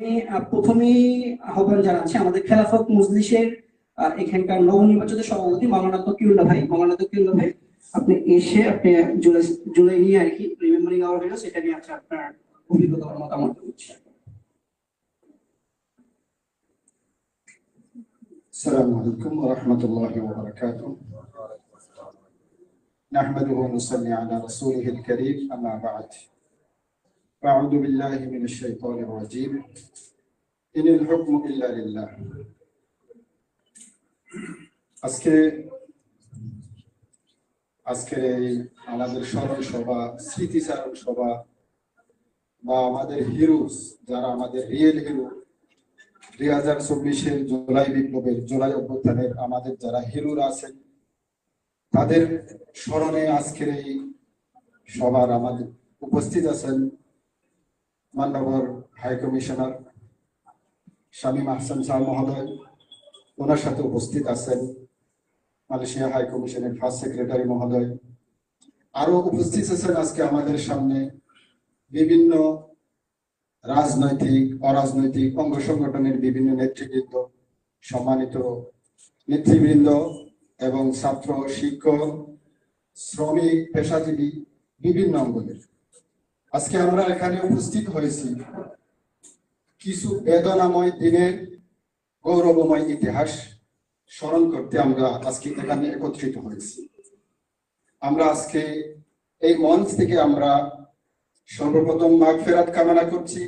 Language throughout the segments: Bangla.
আমি আহ, প্রথমেই আহ্বান জানাচ্ছি আমাদের খেলাফত মজলিসের আহ, এখানকার নবনির্বাচিত সভাপতি মাওলানা তকিউল্লাহ ভাই মাওলানা তকিউল্লাহ ভাই আপনি এসে আপনি জুলাই জুলাই নিয়ে আর কি রিমেম্বারিং আওয়ার হিরো সেটা নিয়ে আছে আপনার অভিজ্ঞতা বা মতামত দিচ্ছি السلام عليكم ورحمة الله وبركاته نحمده ونصلي على رسوله الكريم أما بعد أعوذ بالله من الشيطان الرجيم إن الحكم إلا لله আজকে আজকের এই আমাদের স্মরণ সভা স্মৃতিচারণ সভা বা আমাদের হিরোস যারা আমাদের রিয়েল হিরো দুই হাজার চব্বিশের জুলাই বিপ্লবের জুলাই অভ্যুত্থানের আমাদের যারা হিরোরা আছেন তাদের স্মরণে আজকের এই সবার আমাদের উপস্থিত আছেন মান্যবর হাই কমিশনার শামীম আহসান শাহ মহোদয়, ওনার সাথে উপস্থিত আছেন মালয়েশিয়া হাই কমিশনের ফার্স্ট সেক্রেটারি মহোদয়। আরও উপস্থিত আছেন আজকে আমাদের সামনে বিভিন্ন রাজনৈতিক, অরাজনৈতিক, অঙ্গ সংগঠনের বিভিন্ন নেতৃবৃন্দ, সম্মানিত নেতৃবৃন্দ এবং ছাত্র, শিক্ষক, শ্রমিক, পেশাজীবী, বিভিন্ন অঙ্গনের আজকে আমরা এখানে উপস্থিত হয়েছি। কিছু বেদনাময় দিনের গৌরবময় ইতিহাস স্মরণ করতে আমরা আজকে এখানে একত্রিত হয়েছি। আমরা আজকে এই মঞ্চ থেকে আমরা সর্বপ্রথম মাঘ ফেরাত কামনা করছি।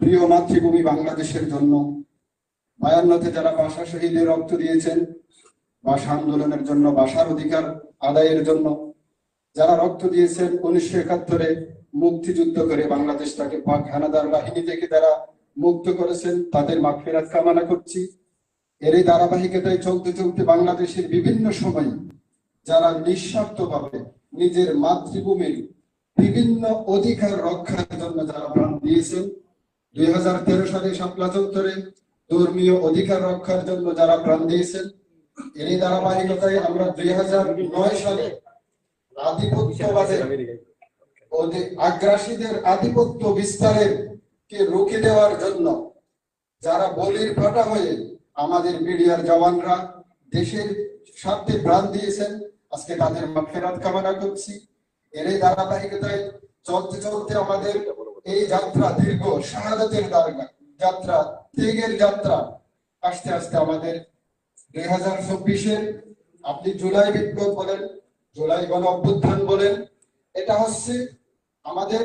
প্রিয় মাতৃভূমি বাংলাদেশের জন্য। বায়ান্নতে যারা ভাষা শহীদের রক্ত দিয়েছেন ভাষা আন্দোলনের জন্য ভাষার অধিকার আদায়ের জন্য যারা রক্ত দিয়েছেন উনিশশো একাত্তরে মুক্তিযুদ্ধ করে বাংলাদেশটাকে পাক হানাদার বাহিনী থেকে যারা মুক্ত করেছেন, তাদের মাঘ ফেরাত কামনা করছি। এরই ধারাবাহিকতায় চলতে চলতে বাংলাদেশের বিভিন্ন সময় যারা নিঃস্বার্থভাবে নিজের মাতৃভূমির বিভিন্ন অধিকার রক্ষার জন্য যারা প্রাণ দিয়েছেন, দুই হাজার তেরো সালে শাপলা চত্বরে ধর্মীয় অধিকার রক্ষার জন্য যারা প্রাণ দিয়েছেন, এরই ধারাবাহিকতায় আমরা দুই হাজার নয় সালে আধিপত্যবাদের আগ্রাসীদের আধিপত্য বিস্তারের কে রুখে দেওয়ার জন্য যারা বলির ফাটা হয়ে আমাদের মিডিয়ার জওয়ানরা দেশের স্বার্থে প্রাণ দিয়েছেন আজকে তাদের মাফেরাত কামনা করছি। এর এই ধারাবাহিকতায় চলতে চলতে আমাদের এই যাত্রা দীর্ঘ শাহাদাতের যাত্রা ত্যাগের যাত্রা। আস্তে আস্তে আমাদের দুই হাজার চব্বিশের আপনি জুলাই বিপ্লব বলেন জুলাই গণ অভ্যুত্থান বলেন, এটা হচ্ছে আমাদের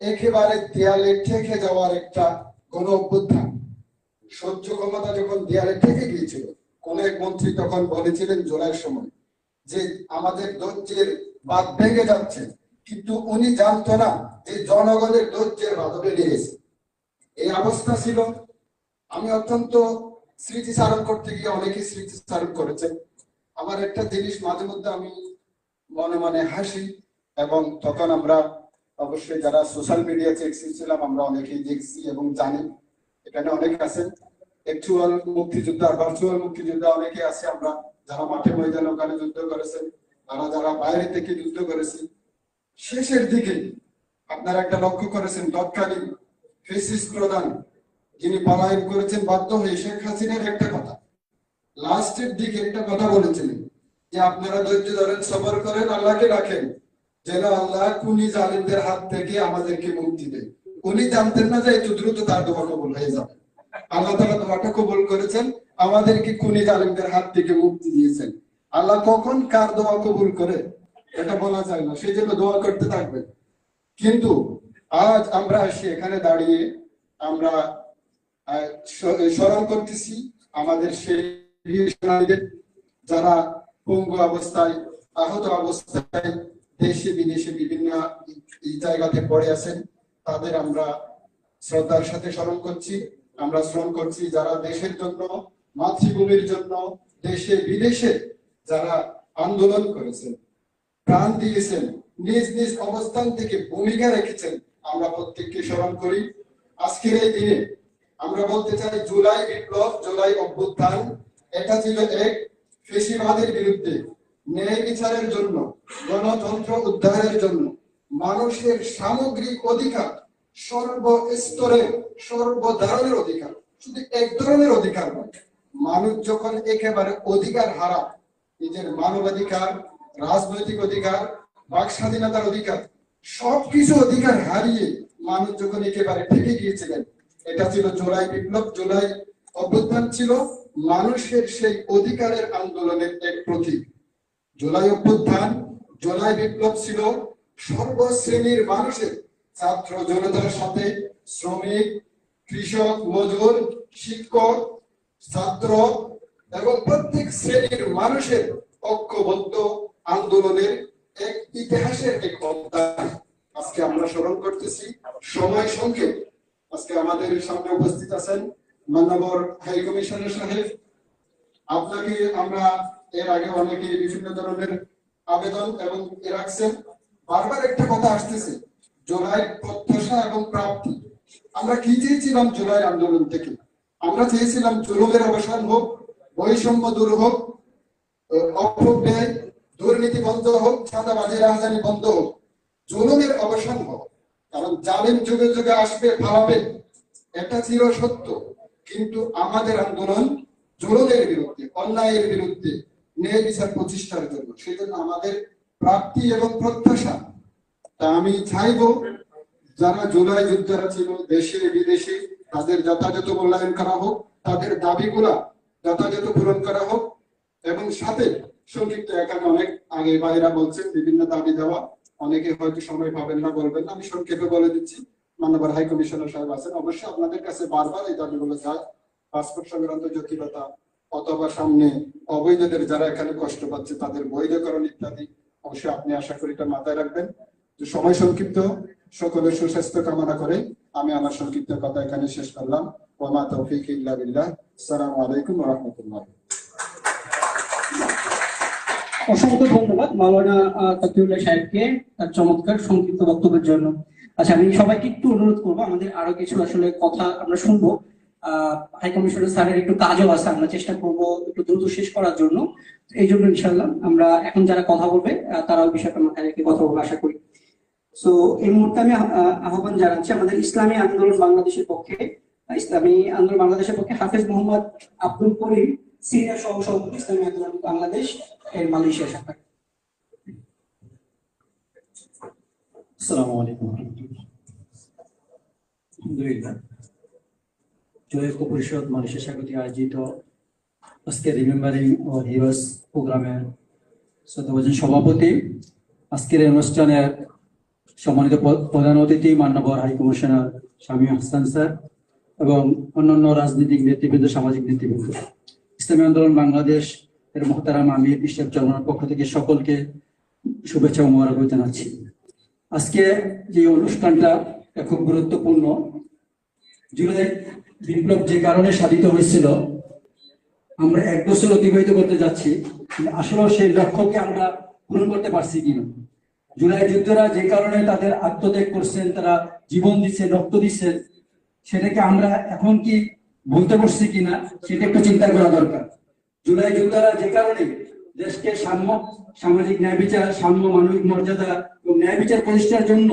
একেবারে দেয়ালে ঠেকে যাওয়ার একটা গণ অভ্যুত্থান। সহ্য ক্ষমতা যখন দেয়ালে ঠেকে গিয়েছিল, কোন এক মন্ত্রী তখন বলেছিলেন জুলাইয়ের সময় যে আমাদের ধৈর্যের বাদ ভেঙে যাচ্ছে, কিন্তু উনি জানতো না যে জনগণের ধৈর্যের বাদ বেরিয়ে গেছে। এই অবস্থা ছিল। আমি অত্যন্ত স্মৃতিচারণ করতে গিয়ে অনেকে স্মৃতিচারণ করেছেন। আমার একটা জিনিস মাঝে মধ্যে আমি মনে মনে হাসি এবং তখন আমরা অবশ্যই যারা সোশ্যাল মিডিয়াতে এক্সিভ ছিলাম, আমরা অনেকেই দেখছি এবং জানি। এখানে অনেক আছেন অ্যাকচুয়াল মুক্তিযোদ্ধা ভার্চুয়াল মুক্তিযোদ্ধা অনেকে আছে আমরা। যারা মাঠে ময়দানে ওখানে যুদ্ধ করেছেন, তারা যারা বাইরে থেকে যুদ্ধ করেছি শেষের দিকে আপনারা একটা লক্ষ্য করেছেন, তৎকালীন ফেসিস প্রধান যিনি পলায়ন করেছেন, বাধ্য হয়ে শেখ হাসিনার একটা কথা। লাস্টের দিকে একটা কথা বলেছিলেন। যে আপনারা ধৈর্য ধরেন, সবর করেন, আল্লাহকে রাখেন যেন আল্লাহ কুনি জালিমদের হাত থেকে আমাদেরকে মুক্তি দেয়। উনি জানতেন না যে এত দ্রুত তার দোয়া কবুল হয়ে যাবে। আল্লাহ তালা দোয়াটা কবুল করেছেন, আমাদেরকে কুনি জালিমদের হাত থেকে মুক্তি দিয়েছেন। আল্লাহ কখন কার দোয়া কবুল করে? এটা বলা যায় না, সেই জন্য দোয়া করতে থাকবেন। কিন্তু আজ আমরা আসি এখানে দাঁড়িয়ে, আমরা স্মরণ করতেছি আমাদের সেই যারা পঙ্গু অবস্থায়, আহত অবস্থায় দেশে, বিদেশে বিভিন্ন জায়গাতে পড়ে আছেন। তাদের আমরা শ্রদ্ধার সাথে স্মরণ করছি। আমরা স্মরণ করছি যারা দেশের জন্য, মাতৃভূমির জন্য, দেশে, বিদেশে যারা আন্দোলন করেছেন, প্রাণ দিয়েছেন, নিজ নিজ অবস্থান থেকে ভূমিকা রেখেছেন, আমরা প্রত্যেককে স্মরণ করি। আজকের এই দিনে আমরা বলতে চাই, জুলাই বিপ্লব, জুলাই অভ্যুত্থান, এটা ছিল এক ফেসিবাদের বিরুদ্ধে ন্যায় বিচারের জন্য, গণতন্ত্র উদ্ধারের জন্য মানুষের সামগ্রিক অধিকার সর্বস্তরে সর্বধরনের অধিকার, শুধু এক ধরনের অধিকার নয়, মানুষ যখন একেবারে অধিকার হারা, নিজের মানবাধিকার, রাজনৈতিক অধিকার, বাক স্বাধীনতার অধিকার, সবকিছু অধিকার হারিয়ে মানুষ যখন একেবারে ঠেকে গিয়েছিলেন, এটা ছিল জুলাই বিপ্লব, জুলাই অভ্যুত্থান ছিল মানুষের সেই অধিকারের আন্দোলনের এক প্রতীক। জুলাই অভ্যুত্থান, জুলাই বিপ্লব ছিল সর্বশ্রেণীর মানুষের, ছাত্র জনতার সাথে শ্রমিক, কৃষক, মজুর, শিক্ষক, ছাত্র এবং প্রত্যেক শ্রেণির মানুষের ঐক্যবদ্ধ আন্দোলনের এক ইতিহাসের এক অধ্যায় আজকে আমরা স্মরণ করতেছি সময় সংক্ষেপ। আজকে আমাদের সামনে উপস্থিত আছেন মান্যবর হাই কমিশনার সাহেব, আপনাকে আমরা এর আগে অনেকে বিভিন্ন ধরনের আবেদন এবং রাখছেন। বারবার একটা কথা আসতেছে, জুলাই প্রত্যাশা এবং প্রাপ্তি। আমরা কি চেয়েছিলাম জুলাই আন্দোলন থেকে? আমরা চেয়েছিলাম জুলুমের অবসান হোক, বৈষম্য দূর হোক অপব্যয়, দুর্নীতি বন্ধ হোক, চাঁদাবাজি, রাজধানী বন্ধ হোক, জুলুমের অবসান হোক। কারণ জালিম যুগে যুগে আসবে ভাবে এটা ছিল সত্য। কিন্তু আমাদের আন্দোলন জোরদের বিরুদ্ধে, অন্যায়ের বিরুদ্ধে ন্যায় বিচার প্রতিষ্ঠার জন্য। সেই জন্য আমাদের প্রাপ্তি এবং প্রত্যাশা। তা আমি চাইব যারা জুলাই যোদ্ধারা ছিল, দেশে, বিদেশে, তাদের যথাযথ মূল্যায়ন করা হোক, তাদের দাবিগুলা যথাযথ পূরণ করা হোক, এবং সাথে সংক্ষিপ্ত এখানে অনেক আগে ভাইরা বলছেন, বিভিন্ন দাবি দেওয়া, অনেকে হয়তো সময় পাবেন না, বলবেন না, আমি সংক্ষেপে বলে দিচ্ছি। মাননীয় হাই কমিশনার সাহেব আছেন। অবশ্যই আপনাদের কাছে বারবার এই দাবিগুলো যায়। পাসপোর্ট সংক্রান্ত জটিলতা অথবা সামনে অবৈধদের যারা এখানে কষ্ট পাচ্ছে তাদের বৈধকরণ ইত্যাদি অবশ্যই আপনি আশা করি এটা মাথায় রাখবেন। সময় সংক্ষিপ্ত সকলের সুস্বাস্থ্য কামনা করে আমি আমার সংক্ষিপ্ত কথা এখানে শেষ করলাম। ওমা তৌফিক ইল্লা বিল্লাহ। আসসালামু আলাইকুম রাহমাতুল্লাহ। অসংখ্য ধন্যবাদ মাওলানা আহ, সাহেবকে তার চমৎকার সংক্ষিপ্ত বক্তব্যের জন্য। আচ্ছা আমি সবাইকে একটু অনুরোধ করব আমাদের আরও কিছু আসলে কথা আমরা শুনব। হাই কমিশনার স্যারের একটু কাজও আছে আমরা চেষ্টা করব একটু দ্রুত শেষ করার জন্য। এই জন্য ইনশাল্লাহ আমরা এখন যারা কথা বলবে তারাও বিষয়টা মাথায় রেখে কথা বলব আশা করি। সো এই মুহূর্তে আমি আহ, আহ্বান জানাচ্ছি আমাদের ইসলামী আন্দোলন বাংলাদেশের পক্ষে। ইসলামী আন্দোলন বাংলাদেশের পক্ষে হাফেজ মোহাম্মদ আব্দুল করিম সিনিয়র সহ সভাপতি ইসলামী আন্দোলন বাংলাদেশ এর মালয়েশিয়া শাখা আসসালামু আলাইকুম আলহামদুলিল্লাহ। জয়ক পরিষদ মালয়েশিয়া স্বাগত আয়োজিত। আজকে রিমেম্বারিং ও হিরোস প্রোগ্রামের শ্রদ্ধাভাজন সভাপতি। আজকের অনুষ্ঠানের সম্মানিত প্রধান অতিথি মান্যবর হাই কমিশনার স্বামী হাসান স্যার এবং অন্যান্য রাজনৈতিক নেতৃবৃন্দ, সামাজিক নেতৃবৃন্দ। ইসলামী আন্দোলন বাংলাদেশ এর মহতারাম আমির ইসলাম চরমার পক্ষ থেকে সকলকে শুভেচ্ছা ও মোবারক জানাচ্ছি। আজকে যে অনুষ্ঠানটা খুব গুরুত্বপূর্ণ। জুলাই বিপ্লব যে কারণে সাধিত হয়েছিল, আমরা এক বছর অতিবাহিত করতে যাচ্ছি আসলে সেই লক্ষ্যকে আমরা পূরণ করতে পারছি কিনা? জুলাই যুদ্ধরা যে কারণে তাদের আত্মত্যাগ করছেন, তারা জীবন দিচ্ছেন রক্ত দিচ্ছেন সেটাকে আমরা এখন কি বলতে পারছি কিনা, সেটা একটু চিন্তা করা দরকার। জুলাই যোদ্ধারা যে কারণে দেশকে সাম্য সামাজিক ন্যায় বিচার, সাম্য, মানবিক মর্যাদা এবং ন্যায় বিচার প্রতিষ্ঠার জন্য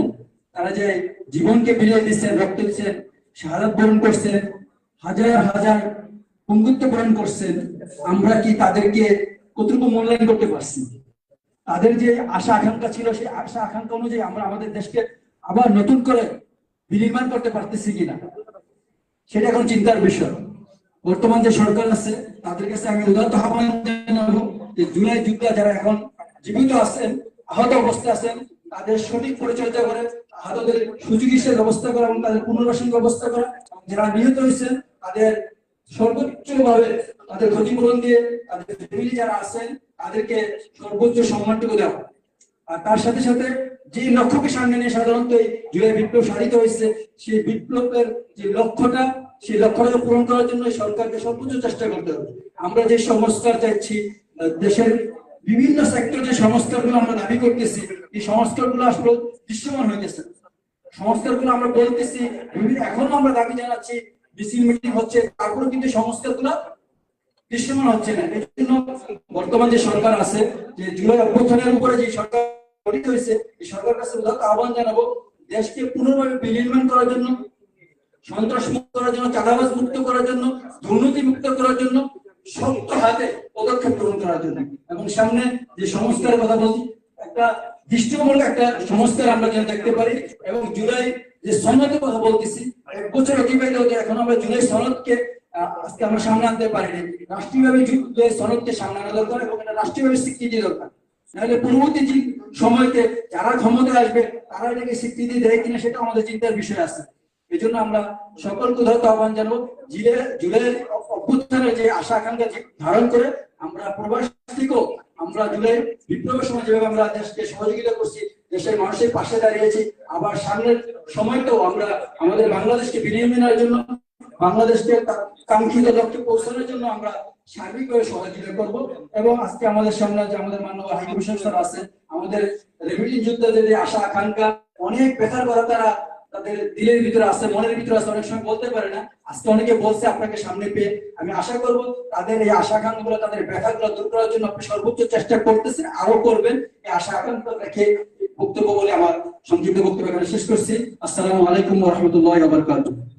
তারা যে জীবনকে বিলিয়ে দিচ্ছেন রক্ত দিচ্ছেন শাহাদাত বরণ করছেন হাজার হাজার পঙ্গুত্ব বরণ করছেন আমরা কি তাদেরকে কতটুকু মূল্যায়ন করতে পারছি? তাদের যে আশা আকাঙ্ক্ষা ছিল, সেই আশা আকাঙ্ক্ষা অনুযায়ী আমরা আমাদের দেশকে আবার নতুন করে বিনির্মাণ করতে পারতেছি কিনা? সেটা এখন চিন্তার বিষয়। বর্তমান যে সরকার আছে, তাদের কাছে আমি উদাহরণ জানাব যে জুলাই যুদ্ধ যারা এখন জীবিত আছেন, আহত অবস্থায় আছেন, তাদের সঠিক পরিচর্যা করে, আহতদের সুচিকিৎসার ব্যবস্থা করা এবং তাদের পুনর্বাসন ব্যবস্থা করা। যারা নিহত হয়েছেন, তাদের সর্বোচ্চ ভাবে তাদের ক্ষতিপূরণ দিয়ে তাদের ফ্যামিলি যারা আছেন, তাদেরকে সর্বোচ্চ সম্মানটুকু দেওয়া। আর তার সাথে সাথে যে লক্ষ্যকে সামনে নিয়ে সাধারণত এই জুলাই বিপ্লব সাধিত হয়েছে, সেই বিপ্লবের যে লক্ষ্যটা, সেই লক্ষ্যটাকে পূরণ করার জন্য সরকারকে সর্বোচ্চ চেষ্টা করতে হবে। আমরা যে সংস্কার চাইছি, দেশের বিভিন্ন সেক্টর যে সংস্কারগুলো আমরা দাবি করতেছি, এই সংস্কারগুলো আসলে দৃশ্যমান গেছে সংস্কারগুলো আমরা বলতেছি, বিভিন্ন এখনও আমরা দাবি জানাচ্ছি মিটিং হচ্ছে তারপরে কিন্তু সংস্কারগুলো দৃশ্যমান হচ্ছে না। এই জন্য বর্তমান যে সরকার আছে, যে জুলাই অভ্যুত্থানের উপরে যে সরকার গঠিত হয়েছে, এই সরকার কাছে উদাহরণ আহ্বান জানাব, দেশকে পুনর্ভাবে বিনির্মাণ করার জন্য, সন্ত্রাস মুক্ত করার জন্য, চাঁদাবাজ মুক্ত করার জন্য, দুর্নীতি মুক্ত করার জন্য শক্ত হাতে পদক্ষেপ গ্রহণ করার জন্য। এবং সামনে যে সংস্কারের কথা বলছি, একটা দৃষ্টিমূলক একটা সংস্কার আমরা যেন দেখতে পারি। এবং জুলাই যে সনদের কথা বলতেছি, এক বছর অতিবাহিত হতে এখন আমরা জুলাই সনদকে আজকে আমরা সামনে আনতে পারিনি। রাষ্ট্রীয়ভাবে জুলাই সনদকে সামনে আনা দরকার এবং এটা রাষ্ট্রীয়ভাবে স্বীকৃতি দরকার। নাহলে পূর্ববর্তী সময়তে যারা ক্ষমতায় আসবে, তারা এটাকে স্বীকৃতি দেয় কিনা সেটা আমাদের চিন্তার বিষয় আছে। এই জন্য আমরা সকলকে উদাহরণ আহ্বান জানাব। জুলাই জুলাইয়ের অভ্যুত্থানের যে আশা আকাঙ্ক্ষা ধারণ করে আমরা প্রবাস আমরা জুলাই বিপ্লবের সময় যেভাবে আমরা দেশকে সহযোগিতা করছি, দেশের মানুষের পাশে দাঁড়িয়েছি, আবার সামনের সময়তেও আমরা আমাদের বাংলাদেশকে বিনিয়োগের জন্য, বাংলাদেশকে কাঙ্ক্ষিত লক্ষ্যে পৌঁছানোর জন্য আমরা সার্বিকভাবে সহযোগিতা করব এবং আজকে আমাদের সামনে যে আমাদের মাননীয় হাই কমিশন স্যার আছে আমাদের রেমিটেন্স যোদ্ধাদের যে আশা আকাঙ্ক্ষা, অনেক বেকার করা তারা তাদের দিলের ভিতরে আছে, মনের ভিতরে আছে, অনেক সময় বলতে পারে না। আজকে অনেকে বলছে আপনাকে সামনে পেয়ে। আমি আশা করব তাদের এই আশা আকাঙ্ক্ষা তাদের ব্যথা গুলো দূর করার জন্য আপনি সর্বোচ্চ চেষ্টা করতেছেন আরও করবেন। এই আশা আকাঙ্ক্ষা রেখে বক্তব্য বলে আমার সংক্ষিপ্ত বক্তব্য এখানে শেষ করছি। আসসালাম আলাইকুম রহমতুল্লাহ বারাকাতুহু।